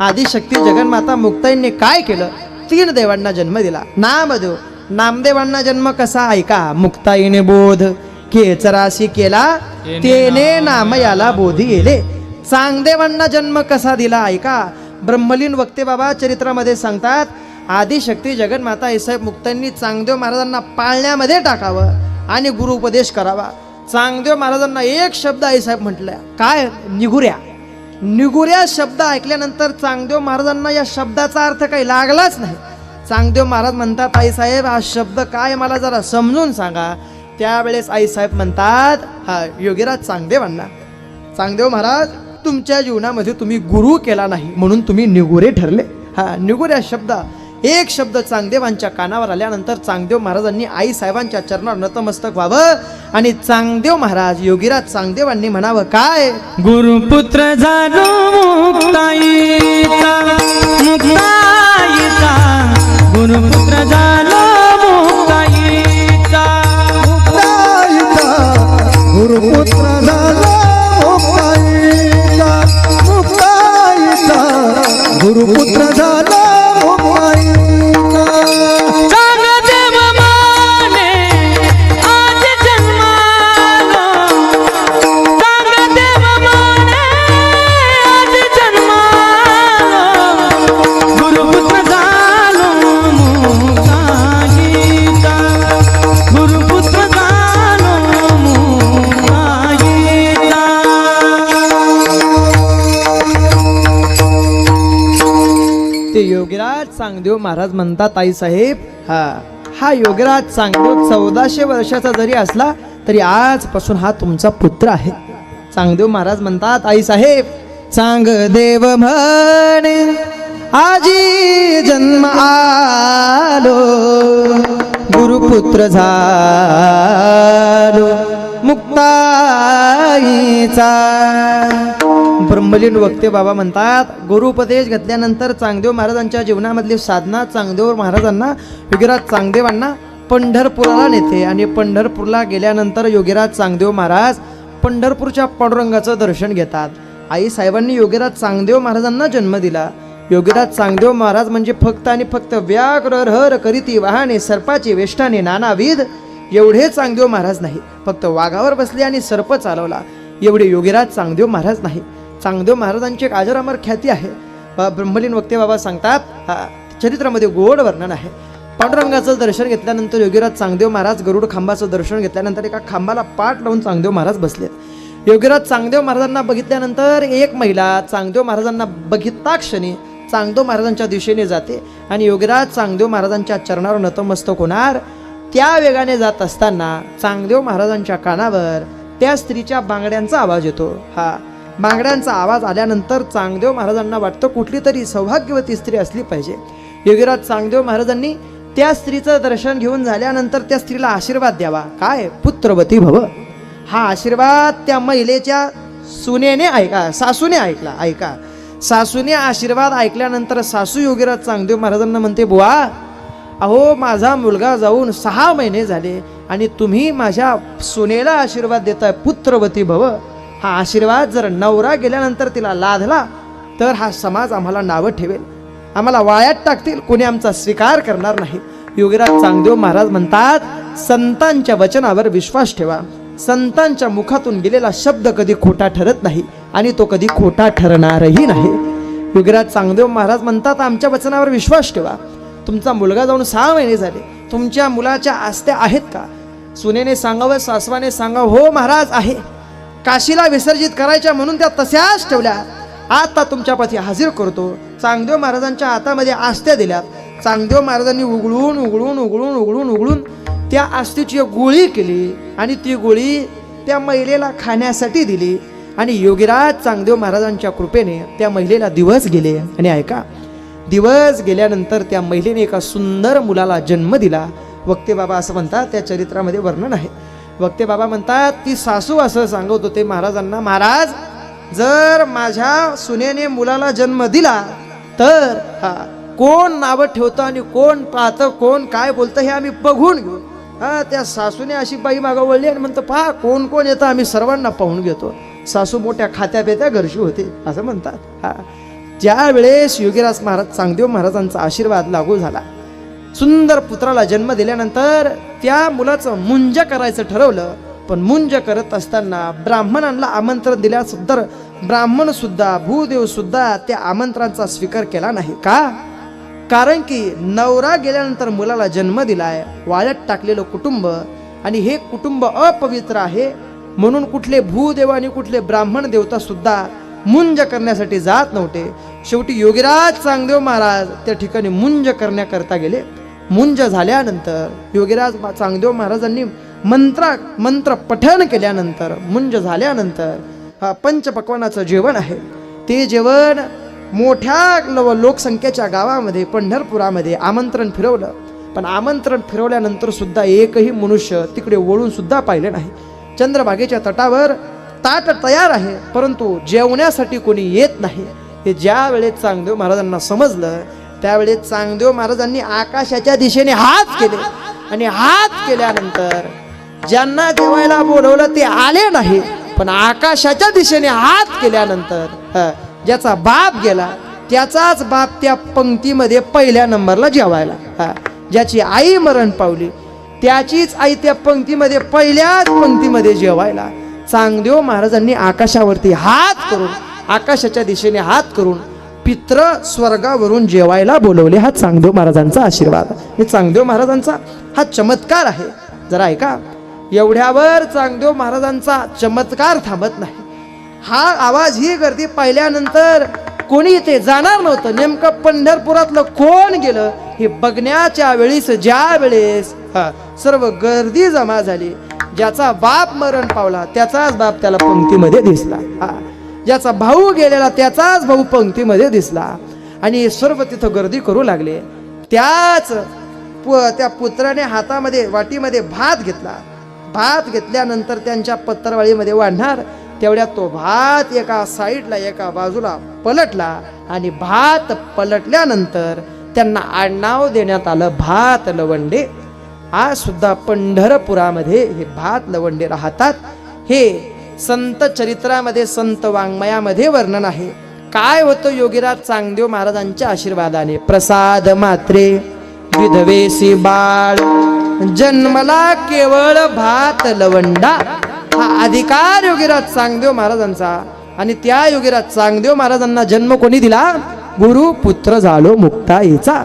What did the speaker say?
आदिशक्ती जगन्माता मुक्ताईंनी काय केलं? तीन देवांना जन्म दिला. नामदेव. नामदेवांना जन्म कसा ऐका? मुक्ताईने बोध. केचराशी केला तेने नाम याला बोधी येले चांगदेवांना जन्म कसा दिला ऐका? ब्रह्मलीन वक्ते बाबा चरित्रामध्ये सांगतात आदिशक्ती जगन्माता आईसाहेब मुक्तांनी चांगदेव महाराजांना पाळण्यामध्ये टाकावं आणि गुरुपदेश करावा. चांगदेव महाराजांना एक शब्द आईसाहेब म्हटलं. काय? निगुऱ्या शब्द ऐकल्यानंतर चांगदेव महाराजांना या शब्दाचा अर्थ काही लागलाच नाही. चांगदेव महाराज म्हणतात आईसाहेब हा शब्द काय? मला जरा समजून सांगा. त्यावेळेस आईसाहेब म्हणतात हा योगीराज चांगदेवांना. चांगदेव महाराज तुमच्या जीवनामध्ये तुम्ही गुरु केला नाही म्हणून तुम्ही निगुरे ठरले. हा निगुऱ्या शब्द एक शब्द चांगदेवांच्या कानावर आल्यानंतर चांगदेव महाराजांनी आई साहेबांच्या चरणावर नतमस्तक व्हावं. आणि चांगदेव महाराज योगीराज चांगदेवांनी म्हणावं काय? गुरुपुत्र झालो मुक्ताईचा मुक्ताईचा. गुरुपुत्र झालो मुक्ताईचा. मुक्ताईचा गुरुपुत्र झाला मुक्ताईचा मुक्ताईचा. गुरुपुत्र ते योगीराज चांगदेव महाराज म्हणतात आई साहेब हा. हा योगीराज चांगदेव चौदाशे वर्षाचा जरी असला तरी आजपासून हा तुमचा पुत्र आहे. चांगदेव महाराज म्हणतात आई साहेब चांगदेव म्हणे आजी जन्म आलो गुरुपुत्र झालो मुक्ताईचा ब्रह्मलीन वक्ते बाबा म्हणतात गुरुपदेश घेतल्यानंतर चांगदेव महाराजांच्या जीवनामधली साधना चांगदेव महाराजांना योगीराज चांगदेवांना पंढरपुराला नेते आणि पंढरपूरला गेल्यानंतर योगीराज चांगदेव महाराज पंढरपूरच्या पांडुरंगाचं दर्शन घेतात. आई साहेबांनी योगीराज चांगदेव महाराजांना जन्म दिला. योगीराज चांगदेव महाराज म्हणजे फक्त आणि फक्त व्याघ्र हर करीती वाहने सर्पाची वेष्टाने नानाविध. एवढे चांगदेव महाराज नाही. फक्त वाघावर बसले आणि सर्प चालवला. एवढे योगीराज चांगदेव महाराज नाही. चांगदेव महाराजांची एक अजरामर ख्याती आहे. ब्रह्मलीन वक्ते बाबा सांगतात हा चरित्रामध्ये गोड वर्णन आहे. पांडुरंगाचं दर्शन घेतल्यानंतर योगीराज चांगदेव महाराज गरुड खांबाचं दर्शन घेतल्यानंतर एका खांबाला पाठ लावून चांगदेव महाराज बसलेत. योगीराज चांगदेव महाराजांना बघितल्यानंतर एक महिला चांगदेव महाराजांना बघितता क्षणी चांगदेव महाराजांच्या दिशेने जाते आणि योगीराज चांगदेव महाराजांच्या चरणावर नतमस्तक होणार. त्या वेगाने जात असताना चांगदेव महाराजांच्या कानावर त्या स्त्रीच्या बांगड्यांचा आवाज येतो. हा बांगड्यांचा आवाज आल्यानंतर चांगदेव महाराजांना वाटतं कुठली तरी सौभाग्यवती स्त्री असली पाहिजे. योगीराज चांगदेव महाराजांनी त्या स्त्रीचं दर्शन घेऊन झाल्यानंतर त्या स्त्रीला आशीर्वाद द्यावा. काय? पुत्रवती भव. हा आशीर्वाद त्या महिलेच्या सुनेने ऐका सासूने ऐकला ऐका. सासूने आशीर्वाद ऐकल्यानंतर सासू योगीराज चांगदेव महाराजांना म्हणते बुवा अहो माझा मुलगा जाऊन सहा महिने झाले आणि तुम्ही माझ्या सुनेला आशीर्वाद देताय पुत्रवती भव. हा आशीर्वाद जर नवरा गेल्यानंतर तिला लादला तर हा समाज आम्हाला नावं ठेवेल. आम्हाला वायात टाकतील कोणी आमचा स्वीकार करणार नाही. योगीराज चांगदेव महाराज म्हणतात संतांच्या वचनावर विश्वास ठेवा. संतांच्या मुखातून गेलेला शब्द कधी खोटा ठरत नाही आणि तो कधी खोटा ठरणारही नाही. योगीराज चांगदेव महाराज म्हणतात आमच्या वचनावर विश्वास ठेवा. तुमचा मुलगा जाऊन सहा महिने झाले. तुमच्या मुलाच्या आस्त्या आहेत का? सुनेने सांगावं सासवाने सांगावं हो महाराज आहे. काशीला विसर्जित करायच्या म्हणून त्या तशाच ठेवल्या. आता तुमच्या पती करतो. चांगदेव महाराजांच्या हातामध्ये आस्त्या दिल्यात. चांगदेव महाराजांनी उघडून उघडून उघडून उघडून उघडून त्या आस्तीची एक गोळी केली आणि ती गोळी त्या महिलेला खाण्यासाठी दिली. आणि योगीराज चांगदेव महाराजांच्या कृपेने त्या महिलेला दिवस गेले. आणि ऐका दिवस गेल्यानंतर त्या महिलेने एका सुंदर मुलाला जन्म दिला. वक्ते बाबा असं म्हणतात त्या चरित्रामध्ये वर्णन आहे. वक्ते बाबा म्हणतात ती सासू असं सांगत होते महाराजांना महाराज जर माझ्या सुनेने मुलाला जन्म दिला तर हा कोण नावं ठेवतं आणि कोण पाहतं कोण काय बोलतं हे आम्ही बघून घेऊ. हा त्या सासूने अशी बाई मागं वळली आणि म्हणतं पहा कोण कोण येतं आम्ही सर्वांना पाहून घेतो. सासू मोठ्या खात्या पेत्या घरशी होते असं म्हणतात हा. ज्यावेळेस योगीराज महाराज चांगदेव महाराजांचा आशीर्वाद लागू झाला सुंदर पुत्राला जन्म दिल्यानंतर त्या मुलाचं मुंज करायचं ठरवलं. पण मुंज करत असताना ब्राह्मणांना आमंत्रण दिल्यासुद्धा ब्राह्मण सुद्धा भूदेव सुद्धा त्या आमंत्रणाचा स्वीकार केला नाही. का? कारण की नवरा गेल्यानंतर मुलाला जन्म दिलाय वाळ्यात टाकलेलं कुटुंब आणि हे कुटुंब अपवित्र आहे. म्हणून कुठले भूदेव आणि कुठले ब्राह्मण देवता सुद्धा मुंज करण्यासाठी जात नव्हते. शेवटी योगीराज चांगदेव महाराज त्या ठिकाणी मुंज करण्याकरता गेले. मुंज झाल्यानंतर योगीराज चांगदेव महाराजांनी मंत्रा मंत्र पठण केल्यानंतर मुंज झाल्यानंतर हा पंचपक्वानाचं जेवण आहे. ते जेवण मोठ्या लो- लोकसंख्येच्या गावामध्ये पंढरपुरामध्ये आमंत्रण फिरवलं. पण आमंत्रण फिरवल्यानंतर सुद्धा एकही मनुष्य तिकडे वळून सुद्धा पाहिले नाही. चंद्रभागेच्या तटावर ताट तयार आहे परंतु जेवण्यासाठी कोणी येत नाही. हे ज्या वेळेस चांगदेव महाराजांना समजलं त्यावेळेस चांगदेव महाराजांनी आकाशाच्या दिशेने हात केले. आणि हात केल्यानंतर ज्यांना जेवायला बोलवलं ते आले नाही पण आकाशाच्या दिशेने हात केल्यानंतर ह, ज्याचा बाप गेला त्याचाच बाप त्या पंक्तीमध्ये पहिल्या नंबरला जेवायला हा ज्याची आई मरण पावली त्याचीच आई त्या पंक्तीमध्ये पहिल्याच पंक्तीमध्ये जेवायला. चांगदेव महाराजांनी आकाशावरती हात करून आकाशाच्या दिशेने हात करून पित्र स्वर्गावरून जेवायला बोलवले हा चांगदेव महाराजांचा आशीर्वाद. हे चांगदेव महाराजांचा हा चमत्कार आहे. जरा ऐका. एवढ्यावर चांगदेव महाराजांचा चमत्कार थांबत नाही. हा आवाज ही गर्दी पाहिल्यानंतर कोणी इथे जाणार नव्हतं. नेमकं पंढरपुरातलं कोण गेलं हे बघण्याच्या वेळेस ज्या वेळेस हा, सर्व गर्दी जमा झाली. ज्याचा बाप मरण पावला त्याचाच बाप त्याला पंक्तीमध्ये दिसला. हा. ज्याचा भाऊ गेलेला त्याचाच भाऊ पंक्तीमध्ये दिसला. आणि सर्व तिथं गर्दी करू लागले. त्याच पु- त्या पुत्राने हातामध्ये वाटीमध्ये भात घेतला. भात घेतल्यानंतर त्यांच्या पत्रवाळीमध्ये वाढणार. तेवढ्यात तो भात एका साईडला एका बाजूला पलटला. आणि भात पलटल्यानंतर त्यांना आडनाव देण्यात आलं भात लवंडे. आज सुद्धा पंढरपुरामध्ये हे भात लवंडे राहतात. हे संत चरित्रामध्ये संत वाङ्मयामध्ये वर्णन आहे. काय होतं योगीराज चांगदेव महाराजांच्या आशीर्वादाने? प्रसाद मात्रे विधवेसी बाळ जन्मला केवळ भात लवंडा. हा अधिकार योगीराज चांगदेव महाराजांचा आणि त्या योगीराज चांगदेव महाराजांना जन्म कोणी दिला? गुरु पुत्र झालो मुक्ताईचा